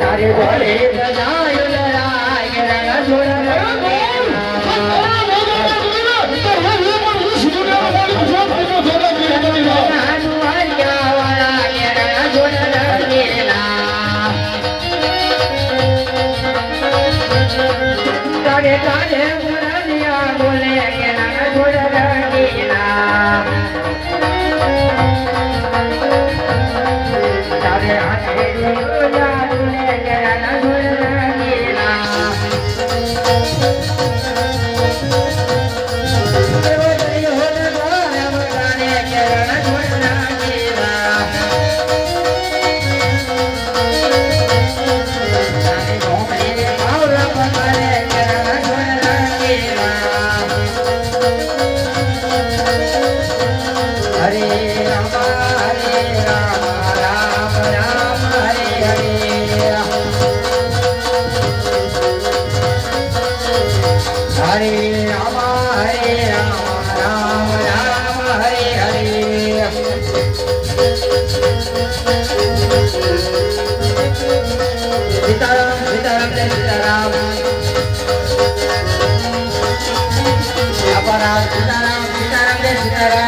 તારે ભલે બધા તારે ગુણિયા બોલે કે ના ગુણ રંગીના సీతారాం సీతారాం జయ సీతారాం.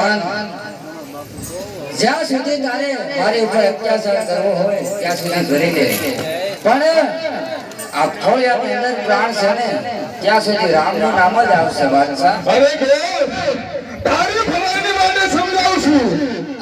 સહન જ્યાં સુધી તારે મારી ઉપર અત્યાચાર કરવો હોય ત્યાં સુધી કરી દે પણ આ ખોળિયાની અંદર પ્રાણ છે ને ત્યાં સુધી રામનું નામ જ આવશે બાદશાહ.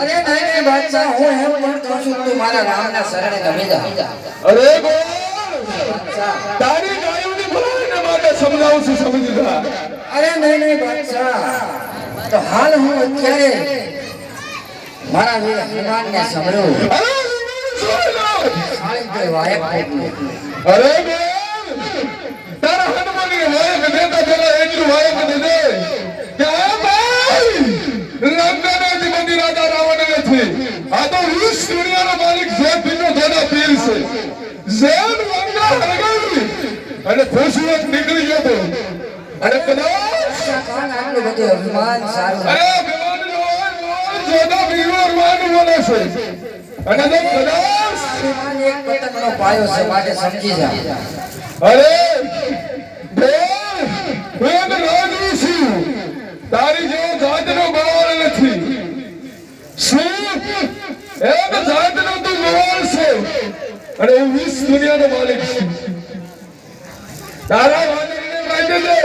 અરે નહીં નહીં બાદશાહ હું એમ પણ કહું છું તું મારા રામના શરણે નમી જા. અરે તારી ગાયોની ભલાઈને માટે સમજાવું છું સમજી અરે નહીં નહીં બાદશાહ. તો હાલ હું અત્યારે મારા વીર હનુમાન ને પેલા એટલું વાયક દે. કે આ ભાઈ, લંકાના મંદિર રાજા નથી. આ તો વીસ દુનિયાનો માલિક જે પીનો દાદા પીર છે. જેમ અને ખુશીવત નીકળી ગયો અરે તારી જેવો જાતનો બળવાન નથી. શું? એક જાતનો તું બળવાન છે. અને હું વીસ દુનિયાનો માલિક છું. તારા માંડેલે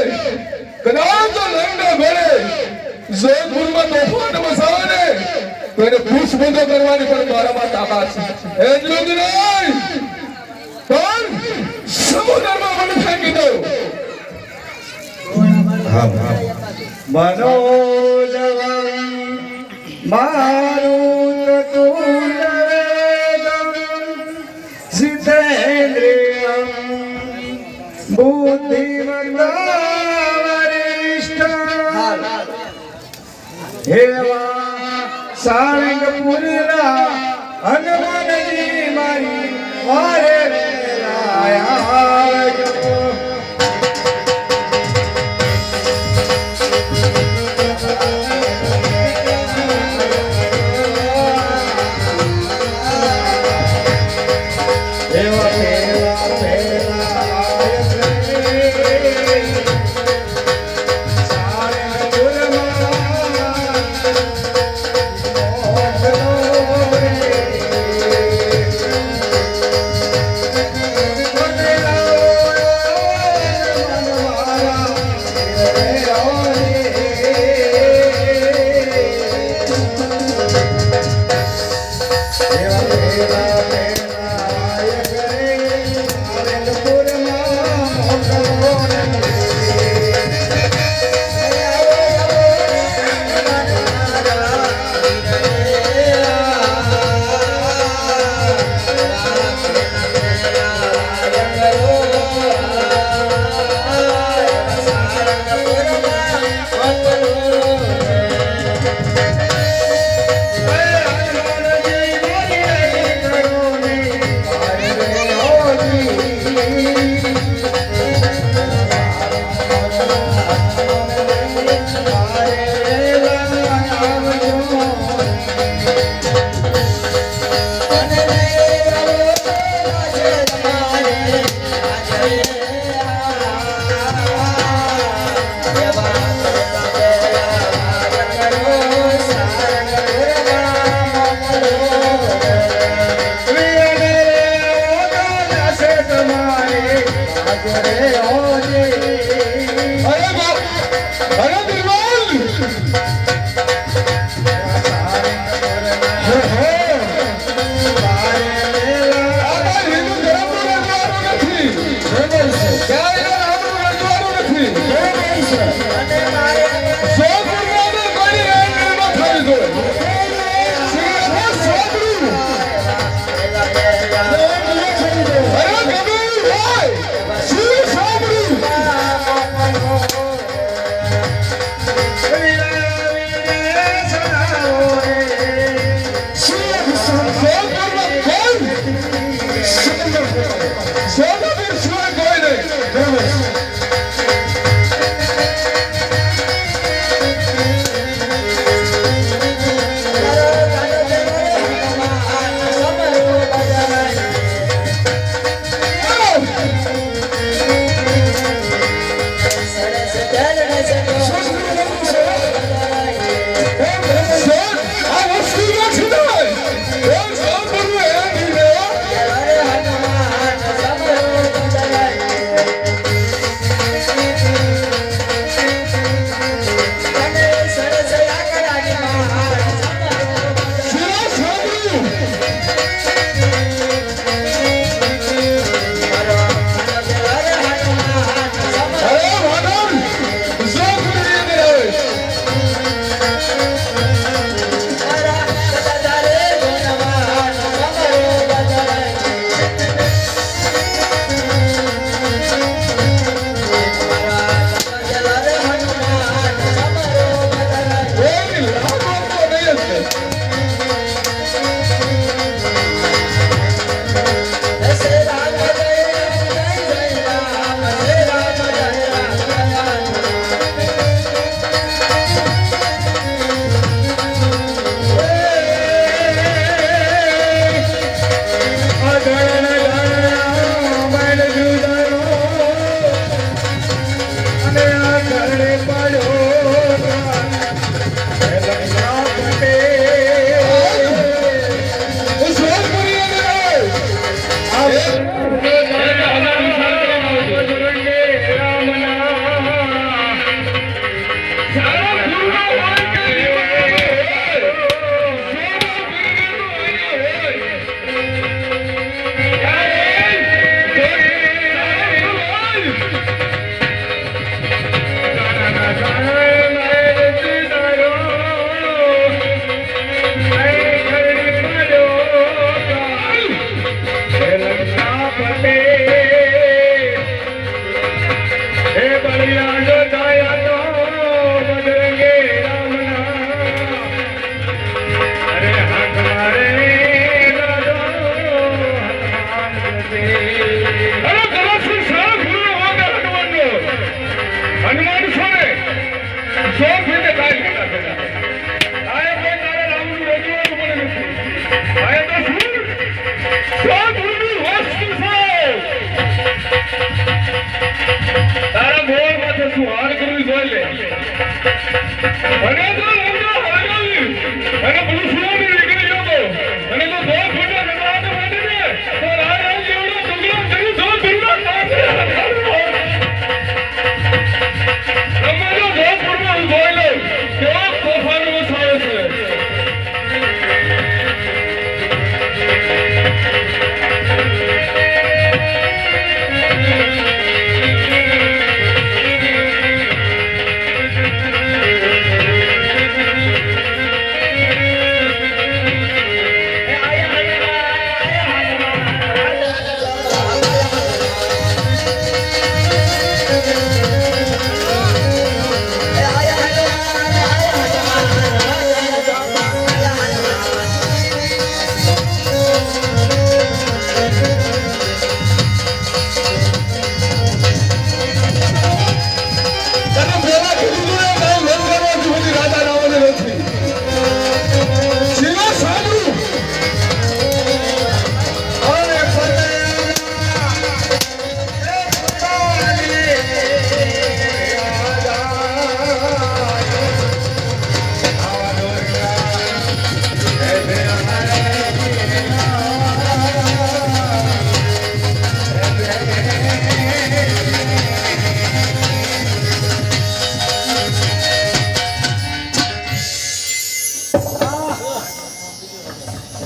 કરવાની પણ મારામાં તાકાત છે. એટલું જ નહીં. પણ સમુદ્રમાં પણ ફેંકી દો. મનોજવમ મારું હેવા સારંગપુરના હનુમાનજી. Yeah.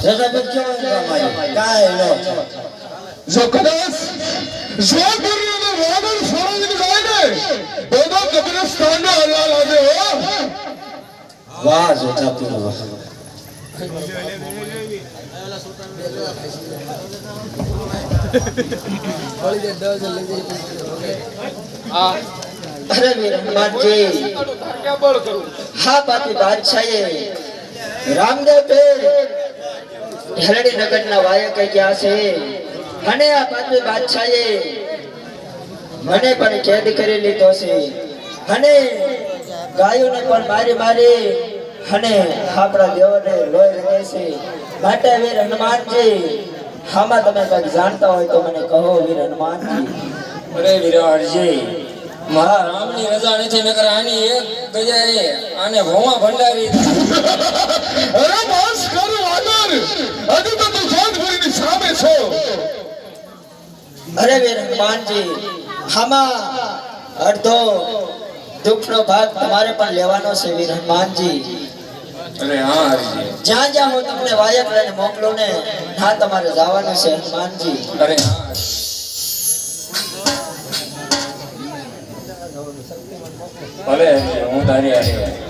રજા બચ્ચો કાંઈ નો જો કદાચ જો ગુરુને વાદળ ફળંગી જાય ને તો તો કબ્રસ્તાનનો હલાલ આવે હો વાહ જોતા પીરો વાહ અરે વીર હનુમાનજી હા પાપી બાદશાહે રામદેવ પીર નગરના ગયા છે? અને આ પાંચમી બાદશાહે મને પણ કેદ કરી લીધો છે. અને ગાયોને પણ મારી મારી અને આપણા દેવને લોહી રહે છે. માટે વીર હનુમાનજી, આમાં તમે કંઈક જાણતા હોય તો મને કહો વીર હનુમાનજી. અરે વિરાટજી મારા રામની રજા નથી, નકર આની એક ગજાએ આને ભોમાં ભંડારી અરે બસ કર વાદળ હજુ તો તું જોધપુરીની સામે છો અરે વીર હનુમાનજી આમાં અડધો દુઃખનો ભાગ તમારે પણ લેવાનો છે વીર હનુમાનજી. અરે હા હરીજી. જ્યાં જ્યાં હું તમને વાયક લઈને મોકલું ને હા તમારે જવાનું છે હનુમાનજી. અરે હા. ભલે હું તારી હારે.